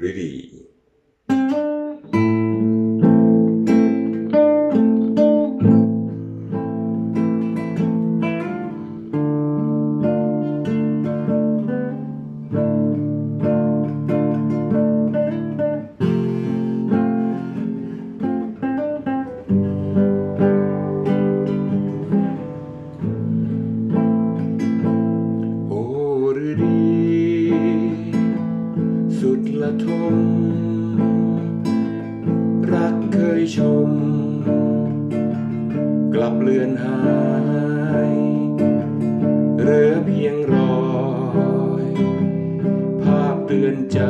really ละทม รักเคยชม กลับเลือนหาย เหลือเพียงรอย ภาพเตือนใจ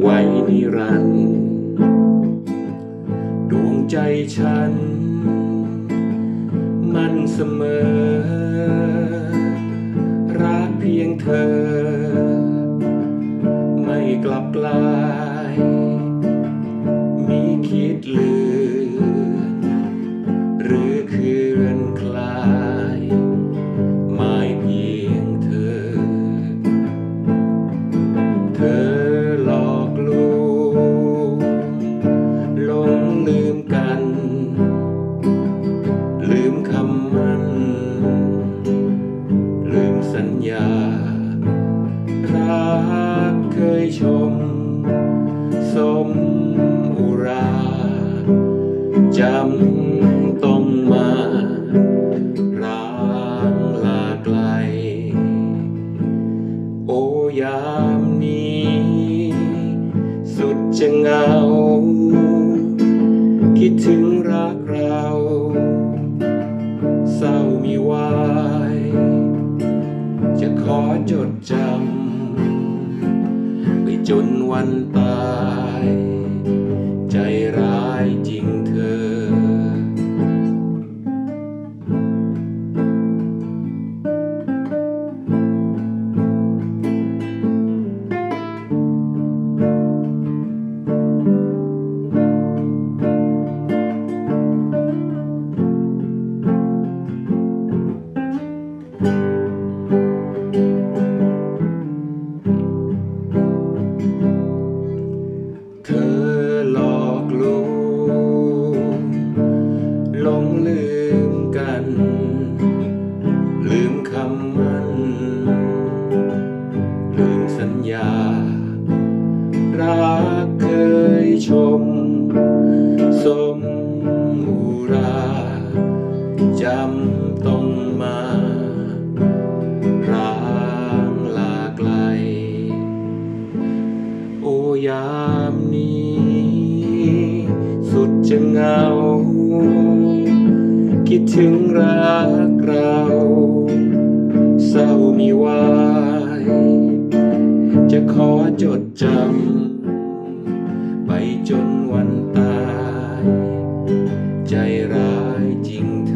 ไว้นิรันดร์ดวงใจฉัน มันเสมอ รักเพียงเธอ กลับกลาย มีคิดเลือนหรือคือ ชม สมอุราจำต้องมาร้างลาไกล โอยามนี้ สุดจะเหงา คิดถึงรักเราเศร้ามีวาย จะขอจดจำ จนวันตาย ใจรา จำต้องมาร้างลาไกล โอยามนี้ สุดจะเหงา คิดถึงรักเราเศร้ามีวาย จะขอจดจำ ไปจนวันตาย ใจร้ายจริงเธอ